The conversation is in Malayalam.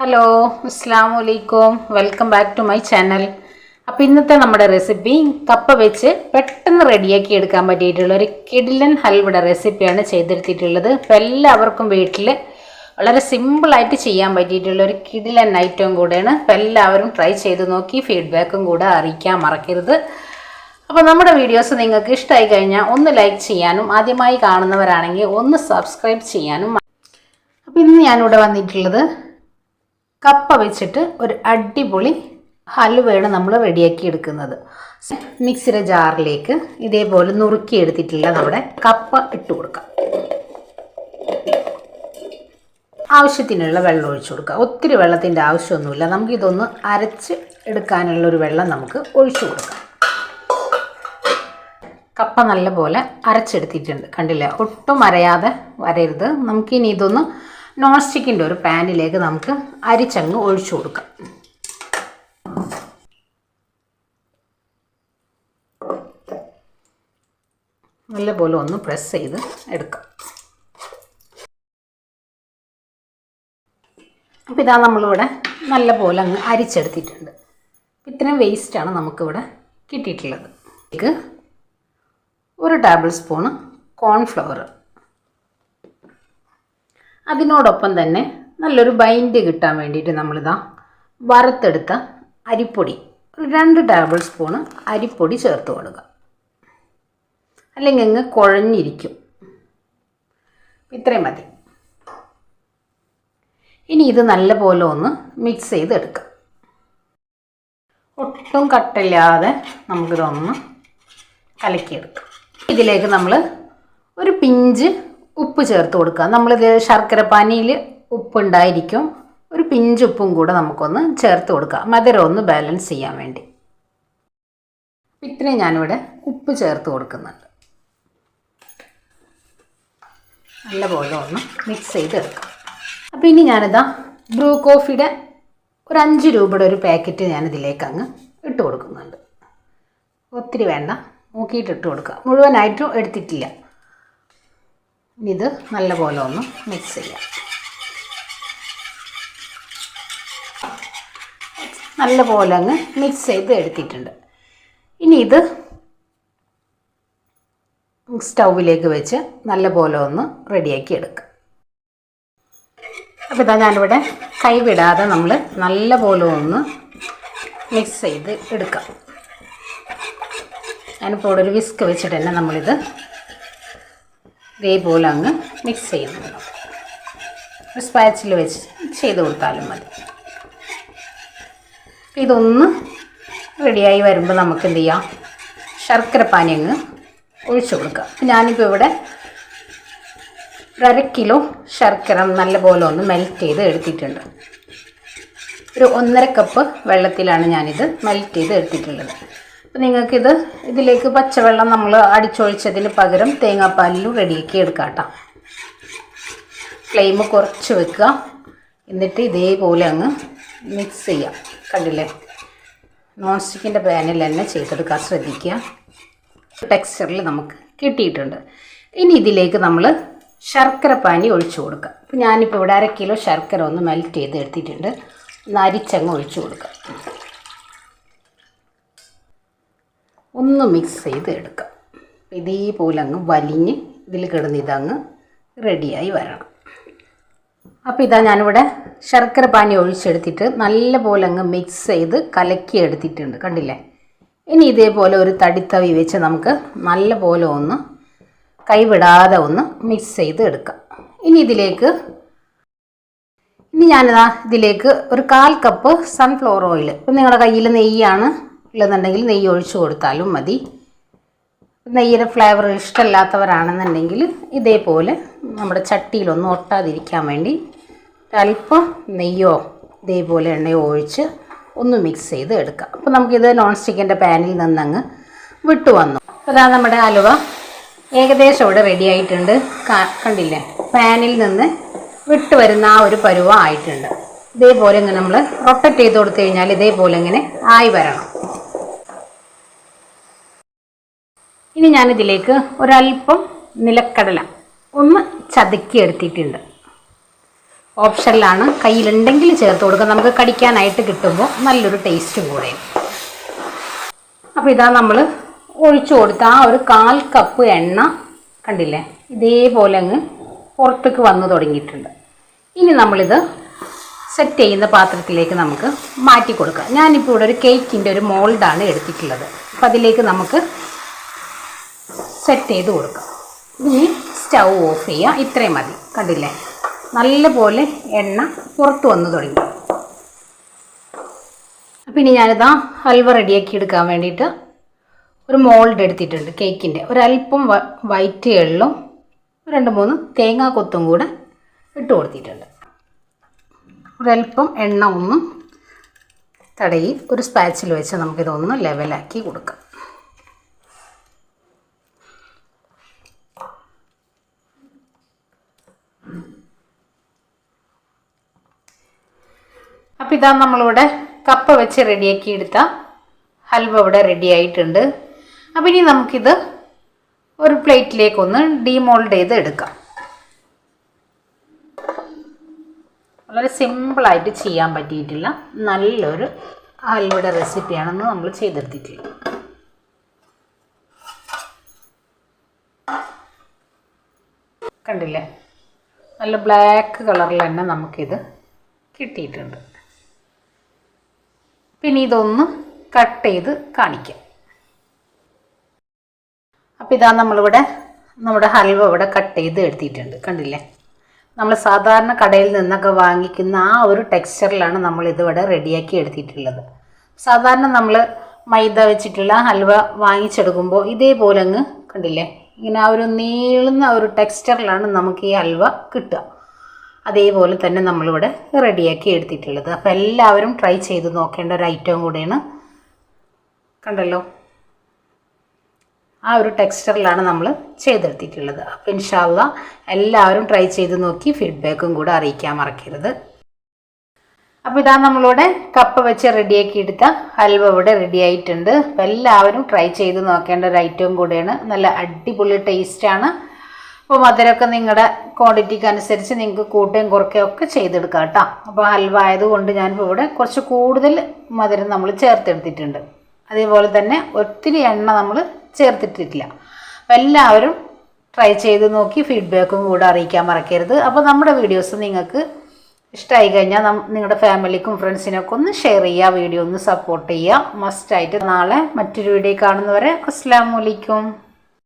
ഹലോ അസ്സാം വലൈക്കും welcome back to my channel അപ്പോൾ ഇന്നത്തെ നമ്മുടെ റെസിപ്പി കപ്പ വെച്ച് പെട്ടെന്ന് റെഡിയാക്കി എടുക്കാൻ പറ്റിയിട്ടുള്ള ഒരു കിഡിലൻ ഹൽവയുടെ റെസിപ്പിയാണ് ചെയ്തെടുത്തിട്ടുള്ളത്. അപ്പോൾ എല്ലാവർക്കും വീട്ടിൽ വളരെ സിമ്പിളായിട്ട് ചെയ്യാൻ പറ്റിയിട്ടുള്ള ഒരു കിഡിലൻ ഐറ്റവും കൂടെയാണ് അപ്പോൾ എല്ലാവരും ട്രൈ ചെയ്ത് നോക്കി ഫീഡ്ബാക്കും കൂടെ അറിയിക്കാൻ മറക്കരുത്. അപ്പോൾ നമ്മുടെ വീഡിയോസ് നിങ്ങൾക്ക് ഇഷ്ടമായി കഴിഞ്ഞാൽ ഒന്ന് ലൈക്ക് ചെയ്യാനും ആദ്യമായി കാണുന്നവരാണെങ്കിൽ ഒന്ന് സബ്സ്ക്രൈബ് ചെയ്യാനും അപ്പോൾ ഇന്ന് ഞാനിവിടെ വന്നിട്ടുള്ളത് കപ്പ വെച്ചിട്ട് ഒരു അടിപൊളി ഹലുവയാണ് നമ്മൾ റെഡിയാക്കി എടുക്കുന്നത്. മിക്സിയുടെ ജാറിലേക്ക് ഇതേപോലെ നുറുക്കി എടുത്തിട്ടുള്ള നമ്മുടെ കപ്പ ഇട്ട് കൊടുക്കാം. ആവശ്യത്തിനുള്ള വെള്ളം ഒഴിച്ചു കൊടുക്കുക ഒത്തിരി വെള്ളത്തിന്റെ ആവശ്യമൊന്നുമില്ല. നമുക്കിതൊന്ന് അരച്ച് എടുക്കാനുള്ള ഒരു വെള്ളം നമുക്ക് ഒഴിച്ചു കൊടുക്കാം. കപ്പ നല്ലപോലെ അരച്ചെടുത്തിട്ടുണ്ട്. കണ്ടില്ലേ? ഒട്ടും അരയാതെ വരരുത്. നമുക്കിനി ഇതൊന്ന് നോൺ സ്റ്റിക്കിന്റെ ഒരു പാനിലേക്ക് നമുക്ക് അരിച്ചങ്ങ് ഒഴിച്ചു കൊടുക്കാം. നല്ലപോലെ ഒന്ന് പ്രസ് ചെയ്ത് എടുക്കാം. അപ്പോൾ ഇതാ നമ്മളിവിടെ നല്ലപോലെ അങ്ങ് അരിച്ചെടുത്തിട്ടുണ്ട്. ഇത്രയും വേസ്റ്റാണ് നമുക്കിവിടെ കിട്ടിയിട്ടുള്ളത്. ഇതിലേക്ക് ഒരു ടേബിൾ സ്പൂണ് കോൺഫ്ലവർ അതിനോടൊപ്പം തന്നെ നല്ലൊരു ബൈൻഡ് കിട്ടാൻ വേണ്ടിയിട്ട് നമ്മളിതാ വറുത്തെടുത്ത അരിപ്പൊടി ഒരു രണ്ട് ടേബിൾ സ്പൂണ് അരിപ്പൊടി ചേർത്ത് കൊടുക്കുക അല്ലെങ്കിൽ അങ്ങ് കുഴഞ്ഞിരിക്കും. ഇത്രയും മതി. ഇനി ഇത് നല്ലപോലെ ഒന്ന് മിക്സ് ചെയ്ത് എടുക്കാം ഒട്ടും കട്ടില്ലാതെ നമുക്കിതൊന്ന് കലക്കിയെടുക്കാം. ഇതിലേക്ക് നമ്മൾ ഒരു പിഞ്ച് ഉപ്പ് ചേർത്ത് കൊടുക്കുക. നമ്മളിത് ശർക്കര പാനിയിൽ ഉപ്പുണ്ടായിരിക്കും. ഒരു പിഞ്ച് ഉപ്പും കൂടെ നമുക്കൊന്ന് ചേർത്ത് കൊടുക്കുക. മധുരം ഒന്ന് ബാലൻസ് ചെയ്യാൻ വേണ്ടി. ഇത്രയും ഞാനിവിടെ ഉപ്പ് ചേർത്ത് കൊടുക്കുന്നുണ്ട്. നല്ലപോലെ ഒന്ന് മിക്സ് ചെയ്തെടുക്കാം. അപ്പോൾ ഇനി ഞാനിതാ ബ്രൂ കോഫിയുടെ ഒരു അഞ്ച് രൂപയുടെ ഒരു പാക്കറ്റ് ഞാനിതിലേക്ക് അങ്ങ് ഇട്ട് കൊടുക്കുന്നുണ്ട്. ഒത്തിരി വേണ്ട. നോക്കിയിട്ട് ഇട്ട് കൊടുക്കുക. മുഴുവനായിട്ടും എടുത്തിട്ടില്ല. ഇനി ഇത് നല്ലപോലെ ഒന്ന് മിക്സ് ചെയ്യാം. നല്ലപോലെ അങ്ങ് മിക്സ് ചെയ്ത് എടുത്തിട്ടുണ്ട്. ഇനി ഇത് സ്റ്റൗവിലേക്ക് വെച്ച് നല്ലപോലെ ഒന്ന് റെഡിയാക്കി എടുക്കുക അപ്പോൾ ഇതാ ഞാനിവിടെ കൈവിടാതെ നമ്മൾ നല്ലപോലെ ഒന്ന് മിക്സ് ചെയ്ത് എടുക്കാം. ഞാനിപ്പോൾ ഇവിടെ ഒരു വിസ്ക് വെച്ചിട്ട് തന്നെ നമ്മളിത് ഇതേപോലെ അങ്ങ് മിക്സ് ചെയ്യുന്നു ഒരു സ്പാച്ചിൽ വെച്ച് ചെയ്ത് കൊടുത്താലും മതി. ഇതൊന്ന് റെഡിയായി വരുമ്പോൾ നമുക്ക് എന്ത് ചെയ്യാം? ശർക്കര പാനി അങ്ങ് ഒഴിച്ചു കൊടുക്കാം. ഞാനിപ്പോൾ ഇവിടെ ഒരര കിലോ ശർക്കര നല്ലപോലെ ഒന്ന് മെൽറ്റ് ചെയ്ത് എടുത്തിട്ടുണ്ട്. ഒരു ഒന്നര കപ്പ് വെള്ളത്തിലാണ് ഞാനിത് മെൽറ്റ് ചെയ്ത് എടുത്തിട്ടുള്ളത്. അപ്പോൾ നിങ്ങൾക്കിത് ഇതിലേക്ക് പച്ചവെള്ളം നമ്മൾ അടിച്ചൊഴിച്ചതിന് പകരം തേങ്ങാപ്പാലിലും റെഡിയാക്കി എടുക്കാം കേട്ടോ ഫ്ലെയിം കുറച്ച് വെക്കുക. എന്നിട്ട് ഇതേപോലെ അങ്ങ് മിക്സ് ചെയ്യാം. കണ്ടില്ലേ? നോൺ സ്റ്റിക്കിന്റെ പാനിൽ തന്നെ ചെയ്തെടുക്കാൻ ശ്രദ്ധിക്കുക. ടെക്സ്ചറിൽ നമുക്ക് കിട്ടിയിട്ടുണ്ട്. ഇനി ഇതിലേക്ക് നമ്മൾ ശർക്കര പാനി ഒഴിച്ചു കൊടുക്കുക. അപ്പോൾ ഞാനിപ്പോൾ ഇവിടെ അര കിലോ ശർക്കര ഒന്ന് മെൽറ്റ് ചെയ്ത് എടുത്തിട്ടുണ്ട്. ഒന്ന് അരിച്ചങ്ങ് ഒഴിച്ചു കൊടുക്കാം ഒന്ന് മിക്സ് ചെയ്ത് എടുക്കാം. ഇതേപോലെ അങ്ങ് വലിഞ്ഞ് ഇതിൽ കിടന്ന് ഇതങ്ങ് റെഡിയായി വരണം. അപ്പോൾ ഇതാ ഞാനിവിടെ ശർക്കര പാനി ഒഴിച്ചെടുത്തിട്ട് നല്ല പോലെ അങ്ങ് മിക്സ് ചെയ്ത് കലക്കി എടുത്തിട്ടുണ്ട് കണ്ടില്ലേ? ഇനി ഇതേപോലെ ഒരു തടിത്തവി വെച്ച് നമുക്ക് നല്ല പോലെ ഒന്ന് കൈവിടാതെ ഒന്ന് മിക്സ് ചെയ്ത് എടുക്കാം. ഇനി ഇതിലേക്ക് ഇനി ഞാനിതാ ഇതിലേക്ക് ഒരു കാൽ കപ്പ് സൺഫ്ലവർ ഓയിൽ ഇപ്പം നിങ്ങളുടെ കയ്യിൽ നെയ്യാണ്. ഉള്ളതെന്നുണ്ടെങ്കിൽ നെയ്യ് ഒഴിച്ചു കൊടുത്താലും മതി. നെയ്യുടെ ഫ്ലേവർ ഇഷ്ടമല്ലാത്തവരാണെന്നുണ്ടെങ്കിൽ ഇതേപോലെ നമ്മുടെ ചട്ടിയിലൊന്നും ഒട്ടാതിരിക്കാൻ വേണ്ടി അല്പം നെയ്യോ ഇതേപോലെ എണ്ണയോ ഒഴിച്ച് ഒന്ന് മിക്സ് ചെയ്ത് എടുക്കാം. അപ്പോൾ നമുക്കിത് നോൺ സ്റ്റിക്കിന്റെ പാനിൽ നിന്നങ്ങ് വിട്ടു വന്നു. അതാ നമ്മുടെ അലുവ. ഏകദേശം ഇവിടെ റെഡി ആയിട്ടുണ്ട്. കണ്ടില്ലേ? പാനിൽ നിന്ന് വിട്ടു വരുന്ന ആ ഒരു പരുവം ആയിട്ടുണ്ട്. ഇതേപോലെ ഇങ്ങനെ നമ്മൾ റൊട്ടറ്റ് ചെയ്ത് കൊടുത്തു കഴിഞ്ഞാൽ ഇതേപോലെ ഇങ്ങനെ ആയി വരണം. ഇനി ഞാനിതിലേക്ക് ഒരല്പം നിലക്കടല ഒന്ന് ചതുക്കി എടുത്തിട്ടുണ്ട് ഓപ്ഷനിലാണ് കയ്യിലുണ്ടെങ്കിൽ ചേർത്ത് കൊടുക്കുക. നമുക്ക് കടിക്കാനായിട്ട് കിട്ടുമ്പോൾ നല്ലൊരു ടേസ്റ്റും കൂടെ. അപ്പോൾ ഇതാ നമ്മൾ ഒഴിച്ചു കൊടുത്ത ആ ഒരു കാൽ കപ്പ് എണ്ണ കണ്ടില്ലേ? ഇതേപോലെ അങ്ങ് പുറത്തേക്ക് വന്നു തുടങ്ങിയിട്ടുണ്ട്. ഇനി നമ്മളിത് സെറ്റ് ചെയ്യുന്ന പാത്രത്തിലേക്ക് നമുക്ക് മാറ്റി കൊടുക്കാം. ഞാനിപ്പോൾ ഇവിടെ ഒരു കേക്കിന്റെ ഒരു മോൾഡാണ് എടുത്തിട്ടുള്ളത്. അപ്പം അതിലേക്ക് നമുക്ക് സെറ്റ് ചെയ്ത് കൊടുക്കുക ഇനി സ്റ്റൗ ഓഫ് ചെയ്യുക ഇത്രയും മതി. കണ്ടില്ലേ? നല്ലപോലെ എണ്ണ പുറത്ത് വന്ന് തുടങ്ങി. അപ്പം ഇനി ഞാനിതാ ഹൽവ റെഡിയാക്കി എടുക്കാൻ വേണ്ടിയിട്ട് ഒരു മോൾഡ് എടുത്തിട്ടുണ്ട് കേക്കിന്റെ ഒരല്പം വൈറ്റ് എള്ളും രണ്ട് മൂന്ന് തേങ്ങാ കൊത്തും കൂടെ ഇട്ട് കൊടുത്തിട്ടുണ്ട്. ഒരല്പം എണ്ണ ഒന്ന് തടയി ഒരു സ്പാച്ചിൽ വെച്ച് നമുക്കിതൊന്ന് ലെവലാക്കി കൊടുക്കാം. അപ്പം ഇതാ നമ്മളിവിടെ കപ്പ വെച്ച് റെഡിയാക്കി എടുത്ത ഹൽവ ഇവിടെ റെഡി ആയിട്ടുണ്ട്. അപ്പം ഇനി നമുക്കിത് ഒരു പ്ലേറ്റിലേക്കൊന്ന് ഡീമോൾഡ് ചെയ്ത് എടുക്കാം. വളരെ സിമ്പിളായിട്ട് ചെയ്യാൻ പറ്റിയിട്ടില്ല. നല്ലൊരു ഹൽവയുടെ റെസിപ്പിയാണെന്ന് നമ്മൾ ചെയ്തെടുത്തിട്ടില്ല. കണ്ടില്ലേ? നല്ല ബ്ലാക്ക് കളറിൽ തന്നെ നമുക്കിത് കിട്ടിയിട്ടുണ്ട്. പിന്നെ ഇതൊന്ന് കട്ട് ചെയ്ത് കാണിക്കാം. അപ്പോൾ ഇതാ നമ്മളിവിടെ നമ്മുടെ ഹൽവ ഇവിടെ കട്ട് ചെയ്ത് എടുത്തിട്ടുണ്ട്. കണ്ടില്ലേ? നമ്മൾ സാധാരണ കടയിൽ നിന്നൊക്കെ വാങ്ങിക്കുന്ന ആ ഒരു ടെക്സ്ചറിലാണ് നമ്മൾ ഇതിവിടെ റെഡിയാക്കി എടുത്തിട്ടുള്ളത്. സാധാരണ നമ്മൾ മൈദ വെച്ചിട്ടുള്ള ഹൽവ വാങ്ങിച്ചെടുക്കുമ്പോൾ ഇതേപോലെ അങ്ങ് കണ്ടില്ലേ? ഇങ്ങനെ ആ ഒരു നീളുന്ന ഒരു ടെക്സ്ചറിലാണ് നമുക്ക് ഈ ഹൽവ കിട്ടുക. അതേപോലെ തന്നെ നമ്മളിവിടെ റെഡിയാക്കി എടുത്തിട്ടുള്ളത്. അപ്പോൾ എല്ലാവരും ട്രൈ ചെയ്ത് നോക്കേണ്ട ഒരു ഐറ്റവും കൂടിയാണ്. കണ്ടല്ലോ? ആ ഒരു ടെക്സ്ചറിലാണ് നമ്മൾ ചെയ്തെടുത്തിട്ടുള്ളത്. അപ്പോൾ ഇൻഷാല്ല എല്ലാവരും ട്രൈ ചെയ്ത് നോക്കി ഫീഡ്ബാക്കും കൂടെ അറിയിക്കാൻ മറക്കരുത്. അപ്പോൾ ഇതാ നമ്മളിവിടെ കപ്പ വെച്ച് റെഡിയാക്കി എടുത്ത ഹൽവ ഇവിടെ റെഡി ആയിട്ടുണ്ട്. അപ്പോൾ എല്ലാവരും ട്രൈ ചെയ്ത് നോക്കേണ്ട ഒരു ഐറ്റവും കൂടെയാണ്. നല്ല അടിപൊളി ടേസ്റ്റാണ് അപ്പോൾ മധുരമൊക്കെ നിങ്ങളുടെ ക്വാണ്ടിറ്റിക്ക് അനുസരിച്ച് നിങ്ങൾക്ക് കൂട്ടുകയും കുറയ്ക്കുകയും ഒക്കെ ചെയ്തെടുക്കാം കേട്ടോ. അപ്പോൾ ഹൽവ ആയതുകൊണ്ട് ഞാനിപ്പോൾ ഇവിടെ കുറച്ച് കൂടുതൽ മധുരം നമ്മൾ ചേർത്തെടുത്തിട്ടുണ്ട്. അതേപോലെ തന്നെ ഒത്തിരി എണ്ണ നമ്മൾ ചേർത്തിട്ടില്ല അപ്പം എല്ലാവരും ട്രൈ ചെയ്ത് നോക്കി ഫീഡ്ബാക്കും കൂടെ അറിയിക്കാൻ മറക്കരുത്. അപ്പോൾ നമ്മുടെ വീഡിയോസ് നിങ്ങൾക്ക് ഇഷ്ടമായി കഴിഞ്ഞാൽ നിങ്ങളുടെ ഫാമിലിക്കും ഫ്രണ്ട്സിനൊക്കെ ഒന്ന് ഷെയർ ചെയ്യുക വീഡിയോ ഒന്ന് സപ്പോർട്ട് ചെയ്യുക. മസ്റ്റായിട്ട് നാളെ മറ്റൊരു വീഡിയോ കാണുന്നവരെ അസ്സാം വലൈക്കും